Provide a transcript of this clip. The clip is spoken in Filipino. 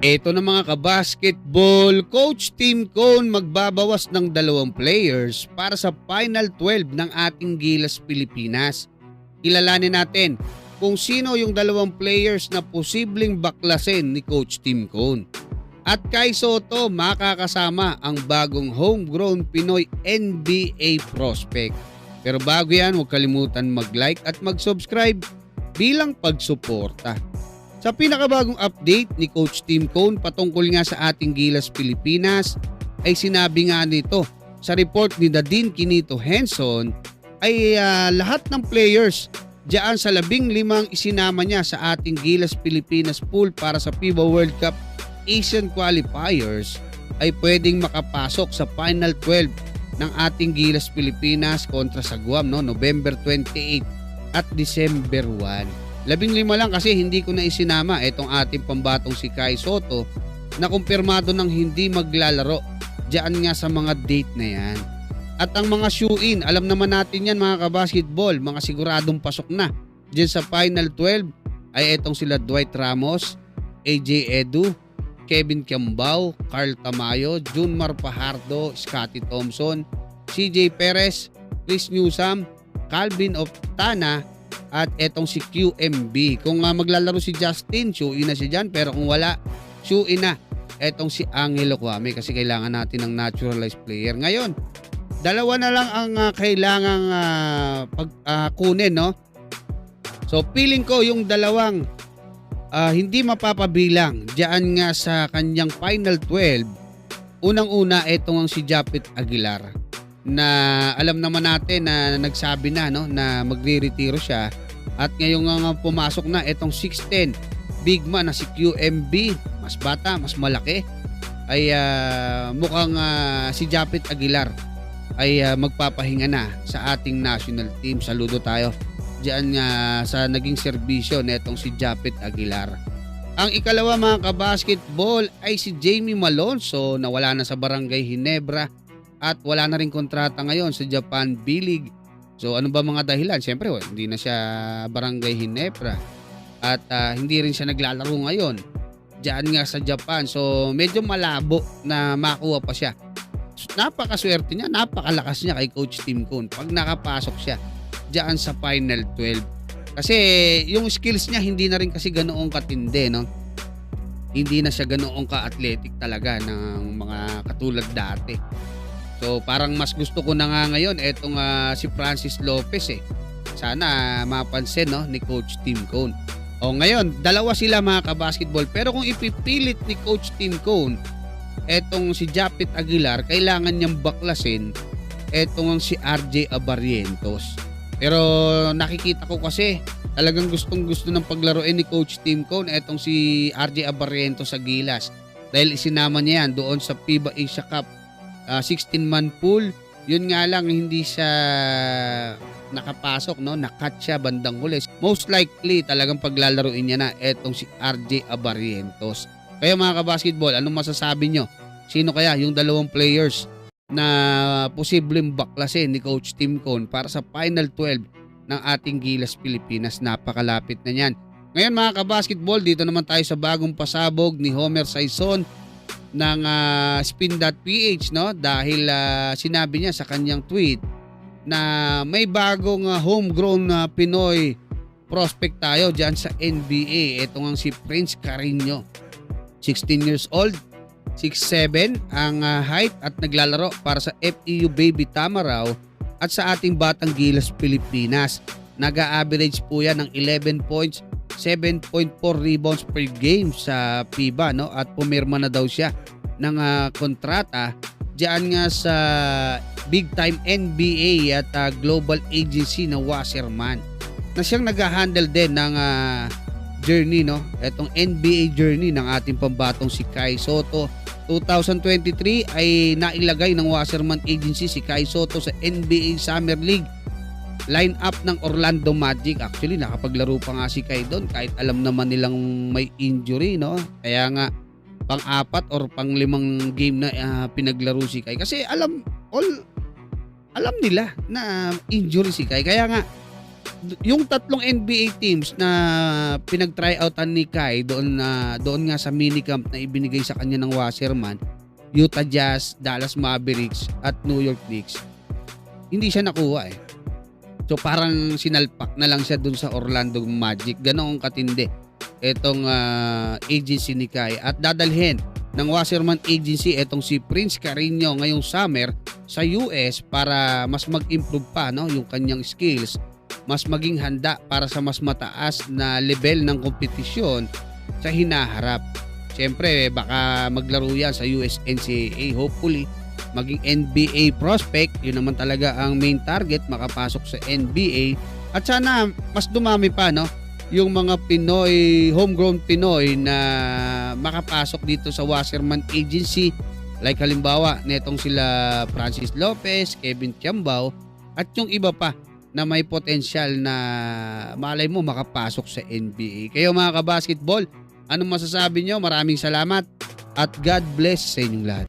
Ito na mga kabasketball, Coach Tim Cone magbabawas ng dalawang players para sa Final 12 ng ating Gilas Pilipinas. Kilalanin natin kung sino yung dalawang players na posibleng baklasin ni Coach Tim Cone. At kay Soto makakasama ang bagong homegrown Pinoy NBA prospect. Pero bago yan, huwag kalimutan mag-like at mag-subscribe bilang pagsuporta. Sa pinakabagong update ni Coach Tim Cone patungkol nga sa ating Gilas Pilipinas ay sinabi nga nito sa report ni Nadine Kinito Henson ay ah, lahat ng players diyan sa labing limang isinama niya sa ating Gilas Pilipinas pool para sa FIBA World Cup Asian Qualifiers ay pwedeng makapasok sa Final 12 ng ating Gilas Pilipinas kontra sa Guam no November 28 at December 1. Labing lima lang kasi hindi ko na isinama itong ating pambatong si Kai Soto na kumpirmado ng hindi maglalaro diyan nga sa mga date na yan. At ang mga shoe-in, alam naman natin yan mga kabasketball, mga siguradong pasok na. Diyan sa Final 12 ay itong sila Dwight Ramos, AJ Edu, Kevin Kiambao, Carl Tamayo, Junmar Pajardo, Scotty Thompson, CJ Perez, Chris Newsam, Calvin Optana, at etong si QMB. Kung uh, maglalaro si Justin, shoe-in na siya dyan. Pero kung wala, shoe-in na etong si Angelo Kwame kasi kailangan natin ng naturalized player. Ngayon, dalawa na lang ang uh, kailangang uh, pag, uh, kunin, no? So, feeling ko yung dalawang uh, hindi mapapabilang diyan nga sa kanyang final 12. Unang-una, etong ang si Japit Aguilar na alam naman natin na nagsabi na no na magre-retiro siya. At ngayong nga pumasok na itong 6'10 big man na si QMB mas bata mas malaki. Ay uh, mukhang uh, si Japit Aguilar ay uh, magpapahinga na sa ating national team. Saludo tayo diyan uh, sa naging serbisyo nitong si Japit Aguilar. Ang ikalawa mga kabasketball ay si Jamie Malonzo. Na wala na sa Barangay Hinebra at wala na rin kontrata ngayon sa Japan B-League. So ano ba mga dahilan? Siyempre, well, hindi na siya Barangay Hinebra at uh, hindi rin siya naglalaro ngayon diyan nga sa Japan. So medyo malabo na makuha pa siya. Napakaswerte niya, napakalakas niya kay Coach Tim Cone pag nakapasok siya diyan sa Final 12. Kasi yung skills niya hindi na rin kasi ganoong katindi, no? Hindi na siya ganoong ka-athletic talaga ng mga katulad dati. So parang mas gusto ko na nga ngayon etong uh, si Francis Lopez eh. Sana mapansin no ni Coach Tim Cone. O ngayon, dalawa sila mga kabasketball pero kung ipipilit ni Coach Tim Cone etong si Japit Aguilar, kailangan niyang baklasin etong si RJ Abarrientos. Pero nakikita ko kasi talagang gustong gusto ng paglaruin ni Coach Tim Cone etong si RJ Abarrientos sa Gilas. Dahil isinama niya yan doon sa FIBA Asia Cup uh, 16-man pool. Yun nga lang hindi siya nakapasok no, nakat siya bandang huli. Most likely talagang paglalaruin niya na etong si RJ Abarrientos. Kaya mga kabasketball, anong masasabi nyo? Sino kaya yung dalawang players na posibleng baklasin ni Coach Tim Cone para sa Final 12 ng ating Gilas Pilipinas. Napakalapit na niyan. Ngayon mga kabasketball, dito naman tayo sa bagong pasabog ni Homer Saison ng uh, spin.ph no dahil uh, sinabi niya sa kanyang tweet na may bagong uh, homegrown uh, Pinoy prospect tayo diyan sa NBA. Ito ang si Prince Carino. 16 years old, 6'7 ang uh, height at naglalaro para sa FEU Baby Tamaraw at sa ating Batang Gilas Pilipinas. Nag-average po yan ng 11 points, 7.4 rebounds per game sa FIBA no? At pumirma na daw siya ng uh, kontrata diyan nga sa big time NBA at uh, global agency na Wasserman na siyang nag-handle din ng uh, journey no? Etong NBA journey ng ating pambatong si Kai Soto. 2023 ay nailagay ng Wasserman Agency si Kai Soto sa NBA Summer League line up ng Orlando Magic. Actually, nakapaglaro pa nga si Kai doon kahit alam naman nilang may injury, no? Kaya nga, pang-apat or pang-limang game na uh, pinaglaro si Kai. Kasi alam, all, alam nila na injury si Kai. Kaya nga, yung tatlong NBA teams na pinag-tryoutan ni Kai doon na doon nga sa minicamp na ibinigay sa kanya ng Wasserman, Utah Jazz, Dallas Mavericks at New York Knicks. Hindi siya nakuha eh. So parang sinalpak na lang siya doon sa Orlando Magic. Ganon katindi itong ah, agency ni Kai at dadalhin ng Wasserman Agency itong si Prince Carino ngayong summer sa US para mas mag-improve pa no yung kanyang skills mas maging handa para sa mas mataas na level ng kompetisyon sa hinaharap. Siyempre, baka maglaro yan sa US NCAA. Hopefully, maging NBA prospect. Yun naman talaga ang main target, makapasok sa NBA. At sana mas dumami pa, no? Yung mga Pinoy, homegrown Pinoy na makapasok dito sa Wasserman Agency. Like halimbawa, netong sila Francis Lopez, Kevin Tiambao, at yung iba pa na may potensyal na malay mo makapasok sa NBA. Kayo mga kabasketball, anong masasabi nyo? Maraming salamat at God bless sa inyong lahat.